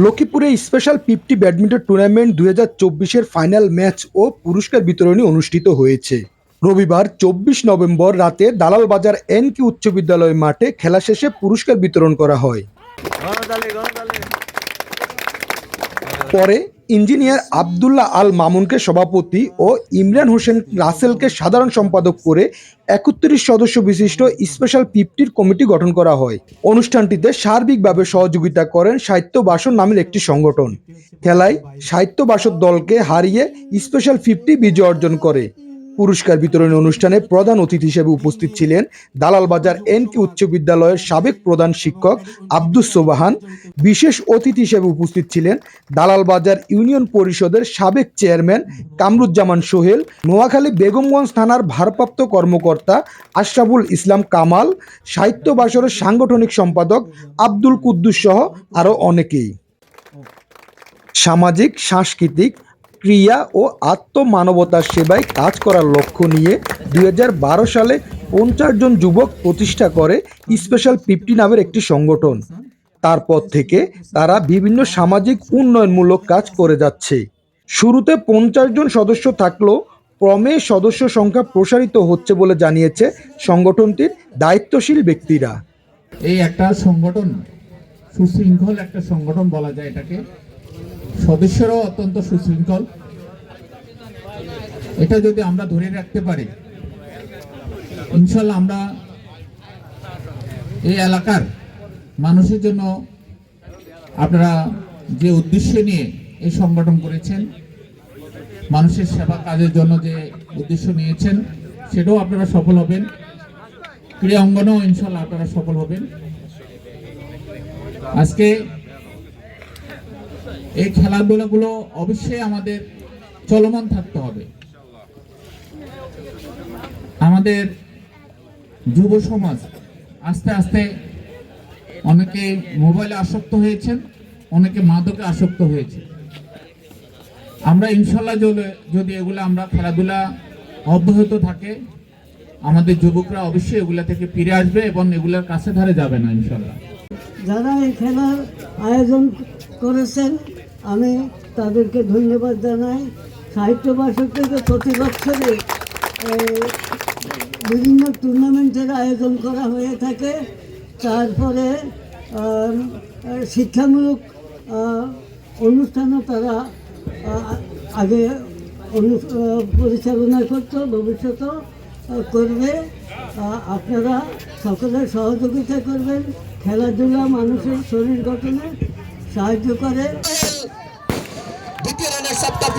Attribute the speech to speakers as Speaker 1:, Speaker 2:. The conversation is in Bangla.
Speaker 1: লক্ষ্মীপুরে স্পেশাল ফিফটি ব্যাডমিন্টন টুর্নামেন্ট দু হাজার চব্বিশের ফাইনাল ম্যাচ ও পুরস্কার বিতরণী অনুষ্ঠিত হয়েছে। রবিবার চব্বিশ নভেম্বর রাতে দালাল বাজার এন কি উচ্চ বিদ্যালয় মাঠে খেলা শেষে পুরস্কার বিতরণ করা হয়। পরে ইঞ্জিনিয়ার আবদুল্লাহ আল মামুনকে সভাপতি ও ইমরান হোসেন রাসেলকে সাধারণ সম্পাদক করে একত্রিশ সদস্য বিশিষ্ট স্পেশাল ফিফটির কমিটি গঠন করা হয়। অনুষ্ঠানটিতে সার্বিকভাবে সহযোগিতা করেন সাহিত্য বাসন নামের একটি সংগঠন। খেলায় সাহিত্য বাসন দলকে হারিয়ে স্পেশাল ফিফটি বিজয় অর্জন করে। পুরস্কার বিতরণী অনুষ্ঠানে প্রধান অতিথি হিসেবে উপস্থিত ছিলেন দালাল বাজার এন কি উচ্চ বিদ্যালয়ের সাবেক প্রধান শিক্ষক আব্দুস সোবাহান। বিশেষ অতিথি হিসেবে উপস্থিত ছিলেন দালাল বাজার ইউনিয়ন পরিষদের সাবেক চেয়ারম্যান কামরুজ্জামান সোহেল, নোয়াখালী বেগমগঞ্জ থানার ভারপ্রাপ্ত কর্মকর্তা আশরাফুল ইসলাম কামাল, সাহিত্য বাসরের সাংগঠনিক সম্পাদক আব্দুল কুদ্দুস সহ আরও অনেকেই। সামাজিক, সাংস্কৃতিক ক্রিয়া ও আত্মমানবতার সেবায় কাজ করার লক্ষ্য নিয়ে দু হাজার বারো সালে পঞ্চাশ জন যুবক প্রতিষ্ঠা করে স্পেশাল ফিফটি নামের একটি সংগঠন। তারপর থেকে তারা বিভিন্ন সামাজিক উন্নয়নমূলক কাজ করে যাচ্ছে। শুরুতে পঞ্চাশ জন সদস্য থাকলেও ক্রমে সদস্য সংখ্যা প্রসারিত হচ্ছে বলে জানিয়েছে সংগঠনটির দায়িত্বশীল ব্যক্তিরা।
Speaker 2: এই একটা সংগঠন, সুশৃঙ্খল একটা সংগঠন বলা যায় এটাকে। সদস্যরাও অত্যন্ত সুশৃঙ্খল। এটা যদি আমরা ধরে রাখতে পারি ইনশাল্লাহ আমরা এই এলাকার মানুষের জন্য আপনারা যে উদ্দেশ্য নিয়ে এই সংগঠন করেছেন, মানুষের সেবা কাজের জন্য যে উদ্দেশ্য নিয়েছেন, সেটাও আপনারা সফল হবেন। ক্রীড়া অঙ্গনেও ইনশাল্লাহ আপনারা সফল হবেন। আজকে এই খেলাধুলাগুলো অবশ্যই আমাদের চলমান থাকতে হবে। আমাদের যুব সমাজ আস্তে আস্তে অনেকে মোবাইলে আসক্ত হয়েছেন, অনেকে মাদকে আসক্ত হয়েছে আমরা ইনশাল্লাহ যদি- এগুলো আমরা খেলাধুলা অব্যাহত থাকে, আমাদের যুবকরা অবশ্যই এগুলা থেকে ফিরে আসবে এবং এগুলার কাছে ধারে যাবে না ইনশাল্লাহ।
Speaker 3: যারা এই খেলার আয়োজন করেছেন। আমি তাদেরকে ধন্যবাদ জানাই। সাহিত্য বাসক থেকে প্রতি বছরে বিভিন্ন টুর্নামেন্টের আয়োজন করা হয়ে থাকে। তারপরে শিক্ষামূলক অনুষ্ঠানও তারা আগে পরিচালনা করতো ভবিষ্যতেও আহ, করবে। আপনারা সকলের সহযোগিতা করবেন। খেলাধুলা মানুষের শরীর গঠনে সাহায্য করে
Speaker 4: দ্বিতীয় রানের সপ্তাহ